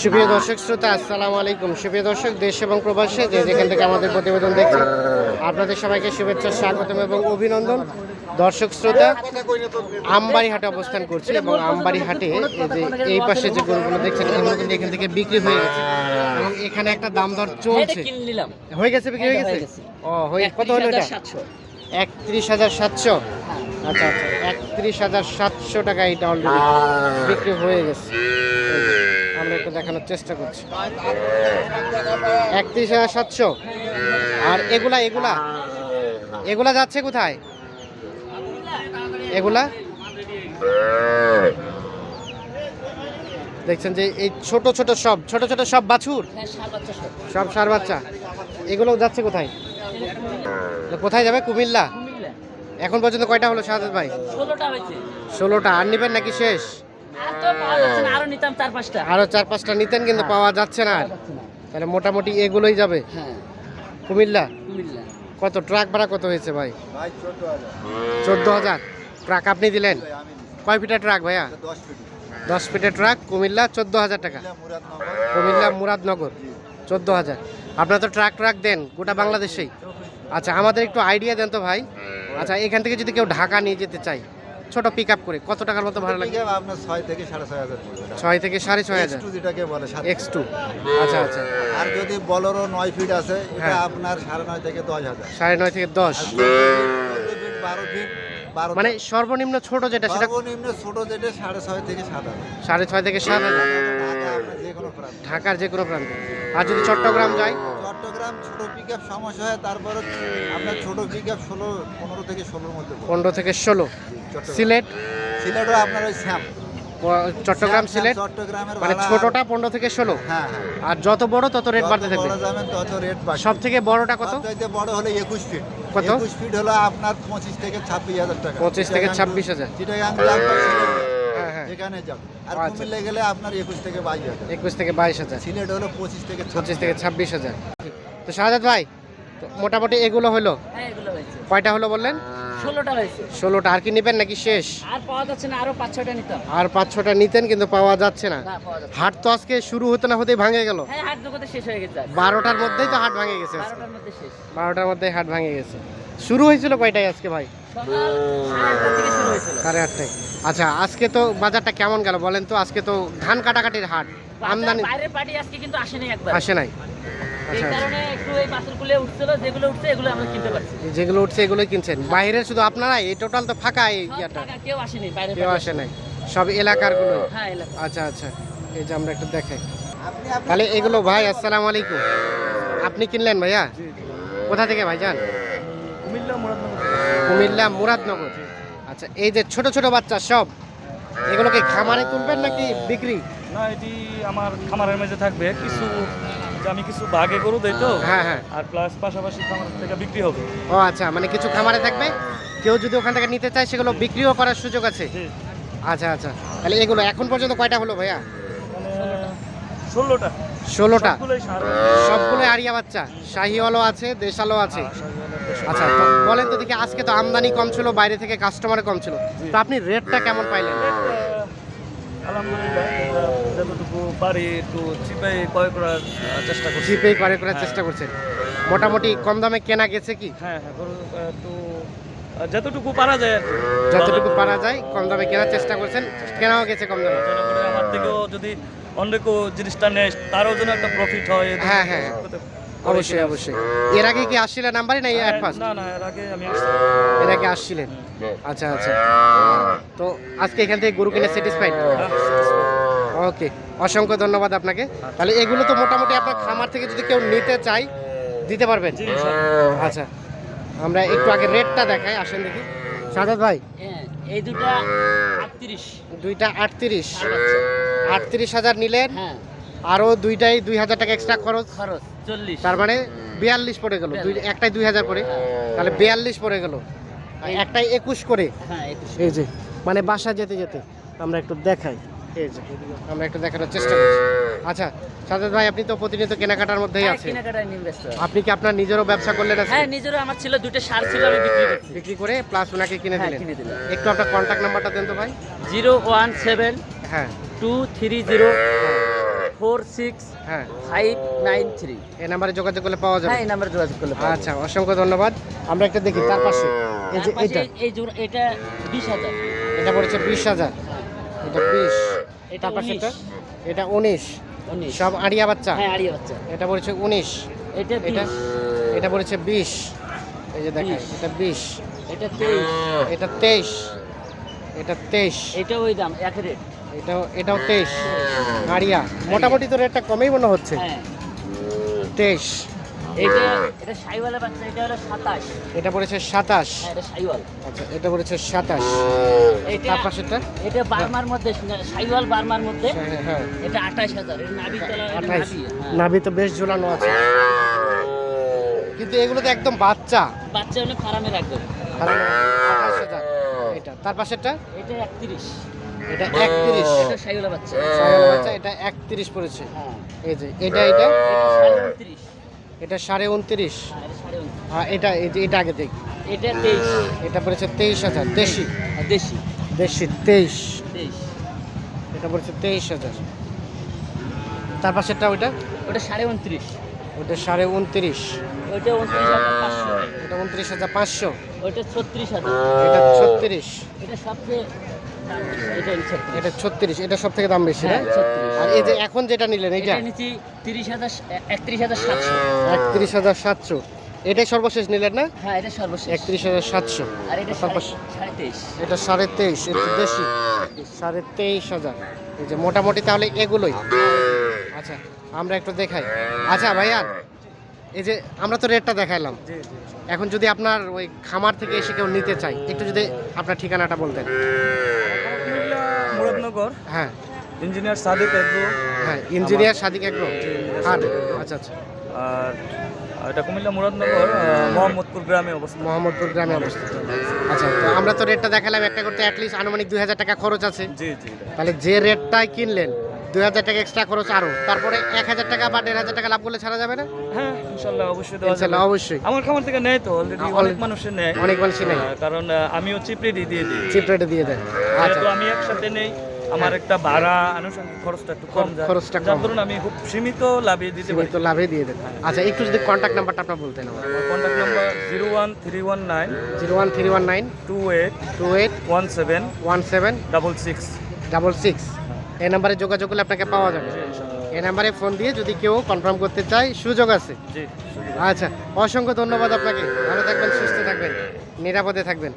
সুপ্রিয় দর্শক শ্রোতা আসসালামু আলাইকুম। সুপ্রিয় দর্শক দেশ এবং প্রবাসে যে যেখান থেকে আমাদের প্রতিবেদন দেখছেন আপনাদের সবাইকে শুভেচ্ছা স্বাগতম এবং অভিনন্দন। দর্শক শ্রোতা আমবাড়ি হাটে অবস্থান করছি এবং আমবাড়ি হাটে এই যে এই পাশে যে গরুগুলো দেখছেন এগুলো কিন্তু এখান থেকে বিক্রি হয়ে গেছে। এবং এখানে একটা দাম দর চলছে। হয়ে গেছে বিক্রি হয়ে গেছে? গেছে। ও হয়ে কত হলো এটা? একত্রিশ হাজার সাতশো। আচ্ছা আচ্ছা। একত্রিশ হাজার সাতশো টাকা এটা অলরেডি বিক্রি হয়ে গেছে। আমরা একটু দেখানোর চেষ্টা করছি। একত্রিশ হাজার সাতশো। আর এগুলা এগুলা? এগুলা যাচ্ছে কোথায়? এগুলা? দেখছেন যে এই ছোট ছোট সব ছোট ছোট সব বাছুর? হ্যাঁ সব। সার বাচ্চা। এগুলো যাচ্ছে কোথায়? তো কোথায় যাবে? কুমিল্লা? এখন পর্যন্ত কয়টা হলো শাহাদ ভাই? ষোলোটা হয়েছে। ষোলোটা। আর নিবেন নাকি শেষ? আর তো পাওয়া যাচ্ছে না আরও চার পাঁচটা। আরও চার পাঁচটা নিতেন কিন্তু পাওয়া যাচ্ছে না আর। তাহলে মোটামুটি এগুলোই যাবে। হ্যাঁ। কুমিল্লা? কুমিল্লা। কত? ট্রাক ভাড়া কত হয়েছে ভাই? চোদ্দ হাজার। ট্রাক আপনি দিলেন? কয় ফিটের ট্রাক ভাইয়া? দশ ফিটের। ট্রাক কুমিল্লা চোদ্দ হাজার টাকা। কুমিল্লা মুরাদনগর। চোদ্দ হাজার। আপনারা তো ট্রাক ট্রাক দেন গোটা বাংলাদেশেই। আচ্ছা আমাদের একটু আইডিয়া দেন তো ভাই। আচ্ছা এখান থেকে যদি কেউ ঢাকা নিয়ে যেতে চায় ছোট পিক আপ করে কত টাকার মতো ভাড়া লাগে পিকআপ আপনার ছয় থেকে সাড়ে ছয় হাজার ছয় থেকে সাড়ে ছয় হাজার। X2 যেটাকে বলে এক্স টু আচ্ছা আচ্ছা। আর যদি বলরো নয় ফিট আছে এটা হ্যাঁ। আপনার সাড়ে নয় থেকে দশ হাজার। সাড়ে নয় থেকে দশ। বারো ফিট মানে সর্বনিম্ন ছোট যেটা সেটা সর্বনিম্ন ছোট যেটা সাড়ে ছয় থেকে সাত হাজার। সাড়ে ছয় থেকে সাত হাজার। ঢাকার যে কোনো প্রান্তে। আর যদি চট্টগ্রাম যাই? চট্টগ্রাম ছোট পিকআপ সমস্যা হয় তারপরে আপনার ছোট পিকআপ ষোলো পনেরো থেকে ষোলোর মধ্যে পনেরো থেকে ষোলো। সিলেট? সিলেটও আপনার ওই স্যাম প- চট্টগ্রাম সিলেট? চট্টগ্রামের মানে ছোটটা পনেরো থেকে ষোলো? হ্যাঁ হ্যাঁ। আর যত বড় তত রেট বাড়তে থাকবে। তত রেট সব থেকে বড়টা কত? বড় হলো একুশ ফিট কত? একুশ ফিট হলো আপনার পঁচিশ থেকে ছাব্বিশ হাজার টাকা। 25 থেকে 26,000 চিটাগাং হ্যাঁ। এখানে যাবে আর আচ্ছা। কুমিল্লা গেলে আপনার একুশ থেকে বাইশ হাজার। একুশ থেকে বাইশ হাজার। সিলেট হলো পঁচিশ থেকে পঁচিশ থেকে ছাব্বিশ হাজার। তো শাহাদ ভাই তো মোটামুটি এগুলো হলো? হ্যাঁ কয়টা হলো বললেন? ষোলোটা হয়েছে। ষোলোটা। আর কি নেবেন নাকি শেষ? আর পাওয়া যাচ্ছে না আরও পাঁচ ছয়টা নিতাম আর পাঁচ ছটা নিতেন কিন্তু পাওয়া যাচ্ছে না। না পাওয়া যাচ্ছে না। হাট তো আজকে শুরু হতে না হতেই ভাঙে গেল। হ্যাঁ হাট জগতে শেষ হয়ে গেছে বারোটার মধ্যেই তো হাট ভাঙে গেছে বারোটার মধ্যে বারোটার মধ্যেই হাট ভাঙে গেছে। শুরু হয়েছিল কয়টায় আজকে ভাই? সাড়ে আটটায়। আচ্ছা আজকে তো বাজারটা কেমন গেল বলেন তো? আজকে তো ধান কাটাকাটির হাট। আমদানি বাইরের পার্টি আজকে কিন্তু আসেনি একবার। আসে নাই। এই আচ্ছা আচ্ছা। কারণে একটু এই বাছুরগুলো উঠছিল যেগুলো উঠছে এগুলো আমরা কিনতে পারছি। যেগুলো উঠছে এগুলোই কিনছেন। বাইরের শুধু আপনারা? এই টোটাল তো ফাঁকা এই ইয়াটা। কেউ আসেনি বাইরে কেউ আসে নাই। সব এলাকার গুলোই হ্যাঁ আচ্ছা আচ্ছা। এই যে আমরা একটু দেখাই। আপনি তাহলে এগুলো ভাই আসসালামু আলাইকুম। আপনি কিনলেন ভাইয়া? কোথা থেকে ভাই যান? কুমিল্লা মুরাদনগর। আচ্ছা এই যে ছোট ছোট বাচ্চা সব এগুলোকে খামারে তুলবেন নাকি বিক্রি? না এটি আমার খামারের মেঝে থাকবে। কিছু আমি কিছু ভাগে গরু দেই তো হ্যাঁ হ্যাঁ। আর প্লাস পাশাপাশি খামার থেকে বিক্রি হবে। ও আচ্ছা মানে কিছু খামারে থাকবে? কেউ যদি ওখান থেকে নিতে চায় সেগুলো বিক্রিও করার সুযোগ আছে? আচ্ছা আচ্ছা। তাহলে এগুলো এখন পর্যন্ত কয়টা হলো ভাইয়া? ষোলোটা। ষোলোটা। সবগুলো আরিয়া বাচ্চা। শাহিওয়ালও আছে দেশালও আছে। আচ্ছা বলেন তো দেখি আজকে তো আমদানি কম ছিল বাইরে থেকে কাস্টমার কম ছিল। তো আপনি রেটটা কেমন পাইলেন? একটু ক্রয় করার চেষ্টা জিপে করার চেষ্টা করছেন। মোটামুটি কম দামে কেনা গেছে কি? হ্যাঁ হ্যাঁ আহ, যতটুকু পারা যায় যতটুকু পারা যায় কম দামে কেনার চেষ্টা করছেন কেনাও গেছে কম দামে। আমার থেকেও যদি অন্য কেউ জিনিসটা নেয় তারও যেন একটা প্রফিট হয় হ্যাঁ, হ্যাঁ, অবশ্যই অবশ্যই। এর আগে কি আসছিলেন নাম্বারই না ফার্স্ট না না এর আগে আমি আসছি। এর আগে আসছিলেন? আচ্ছা আচ্ছা। তো আজকে এখান থেকে গরু কিনে স্যাটিসফাইড ওকে অসংখ্য ধন্যবাদ আপনাকে। তাহলে এগুলো তো মোটামুটি আপনার খামার থেকে যদি কেউ নিতে চায় দিতে পারবেন? আচ্ছা। আমরা একটু আগে রেটটা দেখাই আসেন দেখি। সাদাত ভাই? হ্যাঁ এই দুটা আটত্রিশ। দুইটা আটত্রিশ। আটত্রিশ। হাজার নিলেন। হ্যাঁ। আরও দুইটাই দুই হাজার টাকা এক্সট্রা খরচ। খরচ। তার মানে বিয়াল্লিশ পড়ে গেল। দুই একটাই দুই হাজার করে তাহলে বিয়াল্লিশ পড়ে গেল। একটাই একুশ করে। হ্যাঁ এই যে মানে বাসা যেতে যেতে আমরা একটু দেখাই। এই যে আমরা একটু দেখানোর চেষ্টা করছি। আচ্ছা সাজাদ ভাই আপনি তো প্রতিনিয়ত কেনাকাটার মধ্যেই হ্যাঁ, আছেন। কেনাকাটায় আপনি কি আপনার নিজেরও ব্যবসা করলেন? হ্যাঁ নিজেরও আমার ছিল দুটো সার ছিল আমি বিক্রি করছি। বিক্রি করে প্লাস ওনাকে কিনে হ্যাঁ, দিলেন। কিনে দিলাম। একটু আপনার কন্ট্যাক্ট নাম্বারটা দেন তো ভাই। জিরো ওয়ান সেভেন হ্যাঁ। Two three zero four six হ্যাঁ। ফাইভ নাইন থ্রি এই নাম্বারে যোগাযোগ করলে পাওয়া যাবে? হ্যাঁ এই নাম্বারে যোগাযোগ করলে পাওয়া আচ্ছা অসংখ্য ধন্যবাদ। আমরা একটা দেখি তার পাশে এই যে এটা। এই জোড়া এটা বিশ হাজার। এটা পড়েছে বিশ হাজার। এটা বিশ। তার পাশে এটা উনিশ। সব আড়িয়া বাচ্চা? হ্যাঁ আড়িয়ে বাচ্চা। এটা পড়েছে উনিশ। এটা এটা এটা পড়েছে বিশ। এই যে দেখেন এটা বিশ। এটা তেইশ। এটা তেইশ। এটা তেইশ। এটা ওই দাম এক রেট। এটাও এটাও তেইশ। আড়িয়া মোটামুটি তো রেটটা কমেই মনে হচ্ছে। হ্যাঁ। তেইশ। এটা এটা সাইওয়ালের বাচ্চা এটা হলো সাতাশ। এটা পড়েছে সাতাশ। হ্যাঁ এটা সাইওয়াল আচ্ছা এটা পড়েছে সাতাশ। এটা তার পাশেরটা? এটা বার্মার মধ্যে সাইওয়াল বার্মার মধ্যে। হ্যাঁ হ্যাঁ এটা আঠাশ হাজার এটা নাভি তলা নাভি। তো বেশ ঝুলানো আছে। কিন্তু এগুলো তো একদম বাচ্চা। বাচ্চা হলে ফার্মে রাখবে। আঠাশ হাজার। এটা তার পাশেরটা? এটা একত্রিশ। এটা একত্রিশ। এটা সাইওয়ালা বাচ্চা। সায়ালের বাচ্চা এটা একত্রিশ পড়েছে। হ্যাঁ এই যে এটা এটা? এটা সাড়ে উনত্রিশ। এটা সাড়ে উনত্রিশ। হ্যাঁ এটা আর এটা এই যে এটা আগে দেখ। এটা তেইশ। এটা পড়েছে তেইশ হাজার দেশি? আর দেশি। দেশি তেইশ। তেইশ। এটা পড়েছে তেইশ হাজার। তার পাশেরটা ওইটা? ওটা সাড়ে উনত্রিশ। ওইটা সাড়ে উনত্রিশ। ওইটা উনত্রিশ হাজার পাঁচশো। এটা উনত্রিশ হাজার পাঁচশো। ওইটা ছত্রিশ হাজার। এটা ছত্রিশ। এটা সবচেয়ে। এটা ছত্রিশ। এটা ছত্রিশ এটা সব থেকে দাম বেশি হ্যাঁ, আর এই যে এখন যেটা নিলেন এইটা? এটা তিরিশ হাজার একত্রিশ হাজার সাতশো। একত্রিশ হাজার সাতশো। এটাই সর্বশেষ নিলেন না? হ্যাঁ এটা সর্বশেষ। একত্রিশ হাজার সাতশো। আর এটা সাড়ে- তেইশ। এটা সাড়ে তেইশ এটা দেশি সাড়ে তেইশ হাজার। এই যে মোটামুটি তাহলে এগুলোই। আচ্ছা আমরা একটু দেখাই। আচ্ছা ভাইয়া এই যে আমরা তো রেটটা দেখাইলাম। জি জি। এখন যদি আপনার ওই খামার থেকে এসে কেউ নিতে চাই একটু যদি আপনার ঠিকানাটা বলতেন। মুরাদনগর হ্যাঁ। Engineer Sadik agro. হ্যাঁ ইঞ্জিনিয়ার সাদিক একদম আর আচ্ছা আচ্ছা। আর আর এটা কুমিল্লা মুরাদনগর মোহাম্মদপুর গ্রামে অবস্থিত। মোহাম্মদপুর গ্রামে অবস্থিত। আচ্ছা তো আমরা তো রেটটা দেখালাম একটা করতে অ্যাটলিস্ট আনুমানিক দুই হাজার টাকা খরচ আছে। জি জি। তাহলে যে রেটটাই কিনলেন দুই হাজার টাকা এক্সট্রা খরচ আরও তারপরে এক হাজার টাকা বা দেড় হাজার টাকা লাভ করলে ছাড়া যাবে না? হ্যাঁ ইনশাল্লাহ অবশ্যই ইনশাল্লাহ অবশ্যই। আমার খামার থেকে নেয় তো অলরেডি অনেক মানুষের নেয়। অনেক মানুষই নেয়। কারণ আমিও চিপ রেডি দিয়ে দিই। চিপ রেটে দিয়ে দেন আচ্ছা। আমি একসাথে নেই আমার একটা ভাড়া আনুষঙ্গিক খরচটা একটু কম যায় খরচটা কম। ধরুন আমি খুব সীমিত লাভে দিতে পারি। তো লাভে দিয়ে দেন। আচ্ছা একটু যদি কন্ট্যাক্ট নাম্বারটা আপনার বলতেন আমার আমার contact number zero one three one nine zero one three one nine two eight two eight one seven one seven double six double six এই নাম্বারে যোগাযোগ করলে আপনাকে পাওয়া যাবে। এই নাম্বারে ফোন দিয়ে যদি কেউ কনফার্ম করতে চায় সুযোগ আছে। আচ্ছা অসংখ্য ধন্যবাদ আপনাকে। ভালো থাকবেন সুস্থ থাকবেন নিরাপদে থাকবেন।